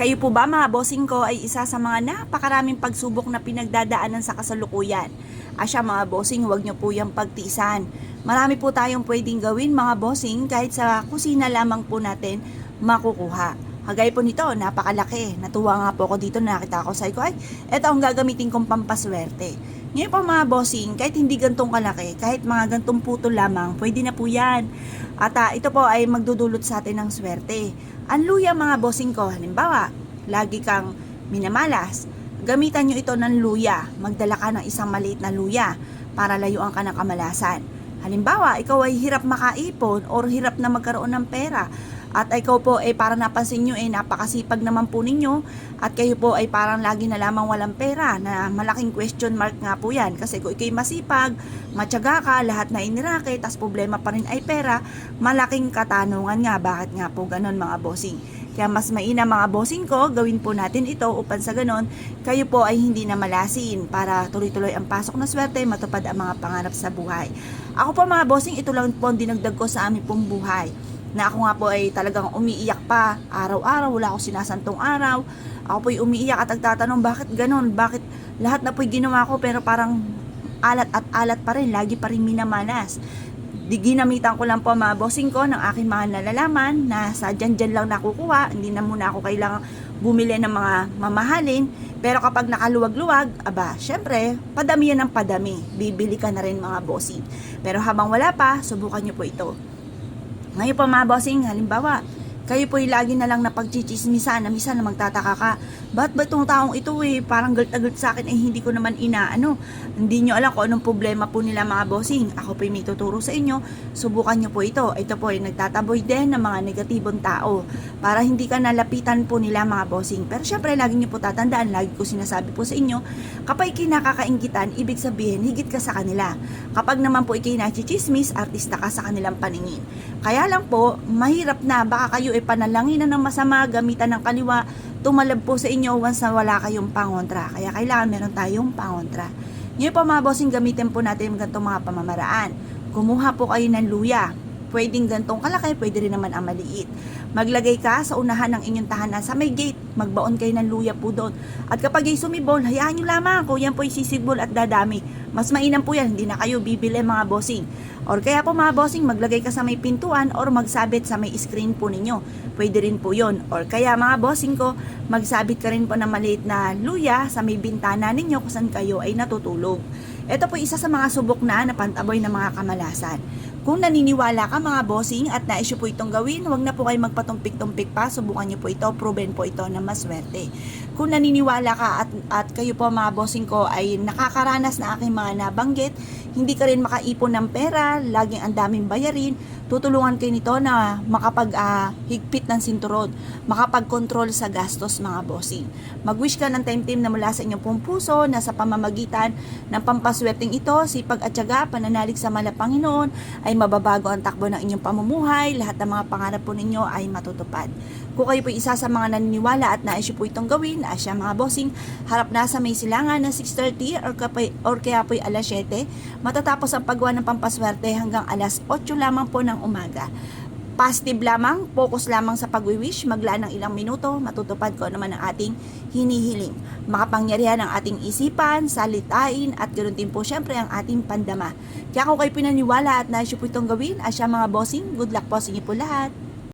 Kayo po ba mga bossing ko ay isa sa mga napakaraming pagsubok na pinagdadaanan sa kasalukuyan? Asya mga bossing, huwag niyo po yung pagtiisan. Marami po tayong pwedeng gawin mga bossing kahit sa kusina lamang po natin makukuha. Kagaya po nito, napakalaki. Natuwa nga po ako dito, nakita ko. Sabi ko, ay, eto ang gagamitin kong pampaswerte. Ngayon po mga bossing, kahit hindi gantong kalaki, kahit mga gantong puto lamang, pwede na po yan. At ah, ito po ay magdudulot sa atin ng swerte. Ang luya mga bossing ko, halimbawa, lagi kang minamalas, gamitan nyo ito ng luya. Magdala ka ng isang maliit na luya para layuan ka ng kamalasan. Halimbawa, ikaw ay hirap makaipon or hirap na magkaroon ng pera at ikaw po ay parang napansin nyo ay napakasipag naman po ninyo at kayo po ay parang lagi na lamang walang pera na malaking question mark nga po yan kasi kung ikay masipag, matyaga ka, lahat na inirake, tas problema pa rin ay pera, malaking katanungan nga bakit nga po ganon mga bossing. Kaya mas maina mga bossing ko, gawin po natin ito upang sa ganon, kayo po ay hindi na malasin para tuloy-tuloy ang pasok na swerte, matupad ang mga pangarap sa buhay. Ako po mga bossing, ito lang po ang dinagdag ko sa aming pong buhay na ako nga po ay talagang umiiyak pa araw-araw, wala akong sinasantong araw. Ako po ay umiiyak at nagtatanong bakit ganon, bakit lahat na po ginawa ko pero parang alat at alat pa rin, lagi pa rin minamanas. Di ginamitan ko lang po mga bossing ko ng aking mga nalalaman na sa dyan dyan lang nakukuha, hindi na muna ako kailangang bumili ng mga mamahalin. Pero kapag nakaluwag-luwag, aba, syempre, padami yan ng padami. Bibili ka na rin mga bossing. Pero habang wala pa, subukan nyo po ito. Ngayon po mga bossing, halimbawa, kayo po lagi na lang napagchichismisan na misa na magtataka ka. Ba't ba itong taong ito eh, parang galit na galit sa akin eh hindi ko naman inaano. Hindi nyo alam kung anong problema po nila mga bossing. Ako po may tuturo sa inyo. Subukan nyo po ito. Ito po ay nagtataboy din ng mga negatibong tao. Para hindi ka nalapitan po nila mga bossing. Pero syempre, lagi nyo po tatandaan, lagi ko sinasabi po sa inyo, kapag kinakakaingitan, ibig sabihin, higit ka sa kanila. Kapag naman po ikay nachichismis, artista ka sa kanilang paningin. Kaya lang po, mahirap na, baka kayo ay panalangin na ng masama, gamitan ng kaliwa, tumalab po sa inyo once na wala kayong pangontra. Kaya kailangan meron tayong pangontra. Ngayon po mga bossing, gamitin po natin ganitong mga pamamaraan. Kumuha po kayo ng luya. Pwedeng gantong kalaki, pwede rin naman ang maliit. Maglagay ka sa unahan ng inyong tahanan sa may gate. Magbaon kayo ng luya po doon. At kapag ay sumibol, hayaan nyo lamang kung yan po ay sisibol at dadami. Mas mainam po yan, hindi na kayo bibili mga bossing. Or kaya po mga bossing, maglagay ka sa may pintuan or magsabit sa may screen po ninyo. Pwede rin po yon. Or kaya mga bossing ko, magsabit ka rin po ng maliit na luya sa may bintana ninyo kung saan kayo ay natutulog. Ito po isa sa mga subok na na pantaboy ng mga kamalasan. Kung naniniwala ka mga bossing at naisyo po itong gawin, huwag na po kayo magpatumpik-tumpik pa. Subukan niyo po ito, proven po ito na maswerte. Kung naniniwala ka at, at kayo po mga bossing ko ay nakakaranas na aking mga nabanggit, hindi ka rin makaipon ng pera, laging ang daming bayarin, tutulungan kayo nito na makapag higpit ng sinturon, makapag-control sa gastos mga bossing. Mag-wish ka ng time-team na mula sa inyong pong puso na sa pamamagitan ng pampaswerteng ito, sipag at tiyaga, pananalig sa mala Panginoon, ay mababago ang takbo ng inyong pamumuhay, lahat ng mga pangarap po ninyo ay matutupad. Kung kayo po isa sa mga naniniwala at naisyo po itong gawin, asya mga bossing, harap na sa may silangan ng 6.30 or, kapay, or kaya po alas 7, matatapos ang paggawa ng pampaswerte hanggang alas 8 lamang po ng umaga. Positive lamang, focus lamang sa pag-wish, maglaan ng ilang minuto, matutupad ko naman ang ating hinihiling. Makapangyarihan ang ating isipan, salitain, at ganoon din po syempre ang ating pandama. Kaya kung kayo pinaniwala at naisyo po itong gawin, asya mga bossing, good luck po sa inyo po lahat.